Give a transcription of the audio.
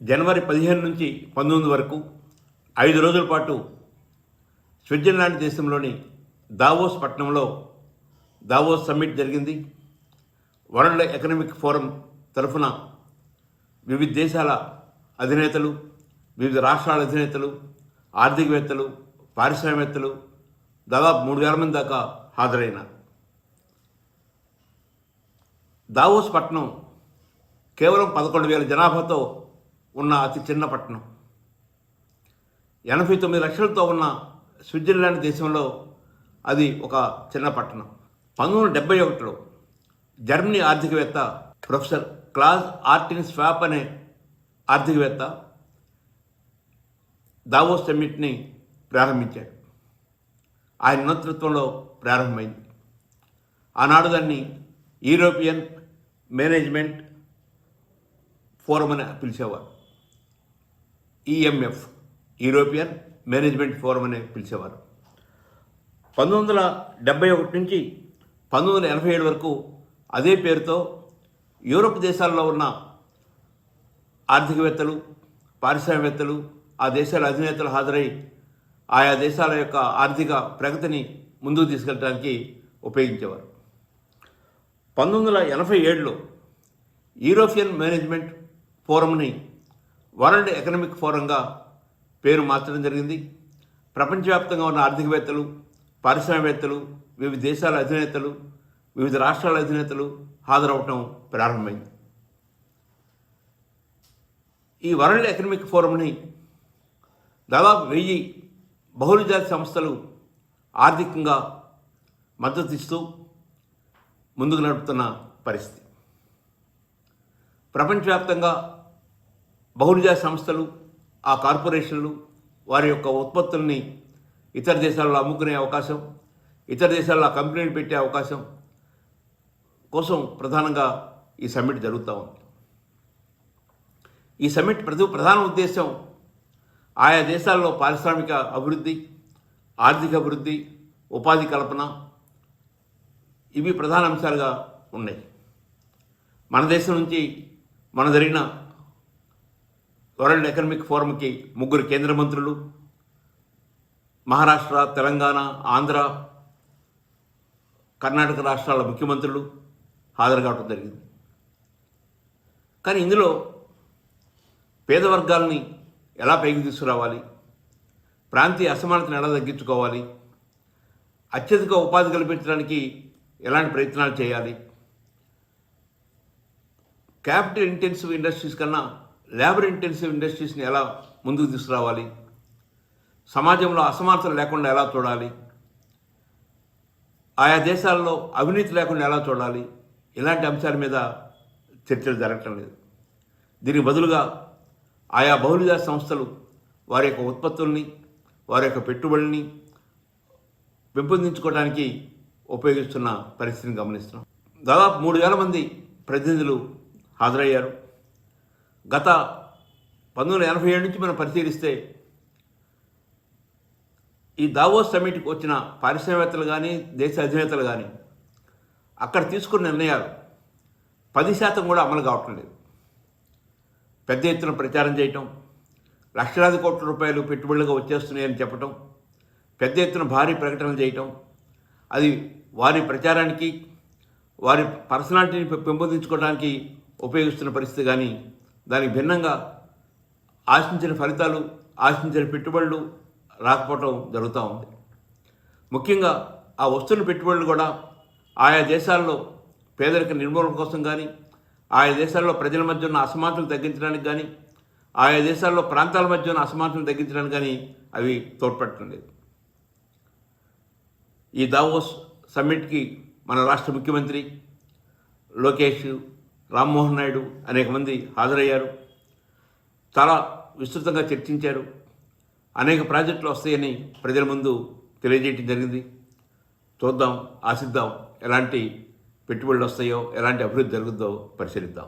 జనవరి పదిహేను నుంచి పంతొమ్మిది వరకు ఐదు రోజుల పాటు స్విట్జర్లాండ్ దేశంలోని దావోస్ పట్టణంలో దావోస్ సమ్మిట్ జరిగింది. వరల్డ్ ఎకనామిక్ ఫోరం తరఫున వివిధ దేశాల అధినేతలు వివిధ రాష్ట్రాల అధినేతలు ఆర్థికవేత్తలు పారిశ్రామికవేత్తలు దాదాపు మూడు వేల మంది దాకా హాజరైనారు దావోస్ పట్టణం కేవలం పదకొండు వేల జనాభాతో ఉన్న అతి చిన్న పట్టణం. ఎనభై తొమ్మిది లక్షలతో ఉన్న స్విట్జర్లాండ్ దేశంలో అది ఒక చిన్న పట్టణం. పంతొమ్మిది వందల డెబ్బై ఒకటిలో జర్మనీ ఆర్థికవేత్త ప్రొఫెసర్ క్లాస్ ఆర్టిన్ స్వాప్ అనే ఆర్థికవేత్త దావోస్ సమ్మిట్ని ప్రారంభించాడు. ఆయన నేతృత్వంలో ప్రారంభమైంది. ఆనాడు దాన్ని యూరోపియన్ మేనేజ్మెంట్ ఫోరం అని పిలిచేవారు. ఈఎంఎఫ్ యూరోపియన్ మేనేజ్మెంట్ ఫోరం అని పిలిచేవారు. పంతొమ్మిది వందల డెబ్బై ఒకటి నుంచి పంతొమ్మిది వందల ఎనభై ఏడు వరకు అదే పేరుతో యూరోప్ దేశాల్లో ఉన్న ఆర్థికవేత్తలు పారిశ్రామికవేత్తలు ఆ దేశాల అధినేతలు హాజరై ఆయా దేశాల యొక్క ఆర్థిక ప్రగతిని ముందుకు తీసుకెళ్ళడానికి ఉపయోగించేవారు. పంతొమ్మిది వందల ఎనభై ఏడులో యూరోపియన్ మేనేజ్మెంట్ ఫోరంని వరల్డ్ ఎకనామిక్ ఫోరంగా పేరు మార్చడం జరిగింది. ప్రపంచవ్యాప్తంగా ఉన్న ఆర్థికవేత్తలు పారిశ్రామికవేత్తలు వివిధ దేశాల అధినేతలు వివిధ రాష్ట్రాల అధినేతలు హాజరవటం ప్రారంభమైంది. ఈ వరల్డ్ ఎకనామిక్ ఫోరంని దాదాపు వెయ్యి బహుళజాతి సంస్థలు ఆర్థికంగా మద్దతు ఇస్తూ ముందుకు నడుపుతున్న పరిస్థితి. ప్రపంచవ్యాప్తంగా బహుళజాతి సంస్థలు ఆ కార్పొరేషన్లు వారి యొక్క ఉత్పత్తుల్ని ఇతర దేశాల్లో అమ్ముకునే అవకాశం ఇతర దేశాల్లో కంపెనీలు పెట్టే అవకాశం కోసం ప్రధానంగా ఈ సమ్మిట్ జరుగుతూ ఉంది. ఈ సమ్మిట్ ప్రతి ప్రధాన ఉద్దేశం ఆయా దేశాల్లో పారిశ్రామిక అభివృద్ధి ఆర్థిక అభివృద్ధి ఉపాధి కల్పన ఇవి ప్రధాన అంశాలుగా ఉన్నాయి. మన దేశం నుంచి మన జరిగిన వరల్డ్ ఎకనామిక్ ఫోరంకి ముగ్గురు కేంద్ర మంత్రులు మహారాష్ట్ర తెలంగాణ ఆంధ్ర కర్ణాటక రాష్ట్రాల ముఖ్యమంత్రులు హాజరు కావడం జరిగింది. కానీ ఇందులో పేద వర్గాలని ఎలా పైకి తీసుకురావాలి? ప్రాంతీయ అసమానతను ఎలా తగ్గించుకోవాలి? అత్యధిక ఉపాధి కల్పించడానికి ఎలాంటి ప్రయత్నాలు చేయాలి? క్యాపిటల్ ఇంటెన్సివ్ ఇండస్ట్రీస్ కన్నా లేబర్ ఇంటెన్సివ్ ఇండస్ట్రీస్ని ఎలా ముందుకు తీసుకురావాలి? సమాజంలో అసమానతలు లేకుండా ఎలా చూడాలి? ఆయా దేశాల్లో అవినీతి లేకుండా ఎలా చూడాలి? ఇలాంటి అంశాల మీద చర్చలు జరగటం లేదు. దీనికి బదులుగా ఆయా బహుళజాతి సంస్థలు వారి యొక్క ఉత్పత్తుల్ని వారి యొక్క పెట్టుబడిని పెంపొందించుకోవడానికి ఉపయోగిస్తున్న పరిస్థితిని గమనిస్తున్నాం. దాదాపు మూడు వేల మంది ప్రతినిధులు హాజరయ్యారు. గత పంతొమ్మిది వందల ఎనభై ఏడు నుంచి మనం పరిశీలిస్తే ఈ దావోస్ సమిట్కి వచ్చిన పారిశ్రామికవేత్తలు కానీ దేశ అధినేతలు కానీ అక్కడ తీసుకున్న నిర్ణయాలు పది శాతం కూడా అమలు కావటం లేదు. పెద్ద ఎత్తున ప్రచారం చేయటం లక్షలాది కోట్ల రూపాయలు పెట్టుబడులుగా వచ్చేస్తున్నాయని చెప్పటం పెద్ద ఎత్తున భారీ ప్రకటనలు చేయటం అది వారి ప్రచారానికి వారి పర్సనాలిటీని పెంపొందించుకోవడానికి ఉపయోగిస్తున్న పరిస్థితి కానీ దానికి భిన్నంగా ఆశించిన ఫలితాలు ఆశించిన పెట్టుబడులు రాకపోవటం జరుగుతూ ఉంది. ముఖ్యంగా ఆ వస్తున్న పెట్టుబడులు కూడా ఆయా దేశాల్లో పేదరిక నిర్మూలన కోసం కానీ ఆయా దేశాల్లో ప్రజల మధ్య ఉన్న అసమానతలు తగ్గించడానికి కానీ ఆయా దేశాల్లో ప్రాంతాల మధ్య ఉన్న అసమానతలు తగ్గించడానికి కానీ అవి తోడ్పడటం లేదు. ఈ దావోస్ సమ్మిట్కి మన రాష్ట్ర ముఖ్యమంత్రి లోకేష్ రామ్మోహన్ నాయుడు అనేక మంది హాజరయ్యారు. చాలా విస్తృతంగా చర్చించారు. అనేక ప్రాజెక్టులు వస్తాయని ప్రజల ముందు తెలియజేయడం జరిగింది. చూద్దాం ఆశిద్దాం ఎలాంటి పెట్టుబడులు వస్తాయో ఎలాంటి అభివృద్ధి జరుగుద్దో పరిశీలిద్దాం.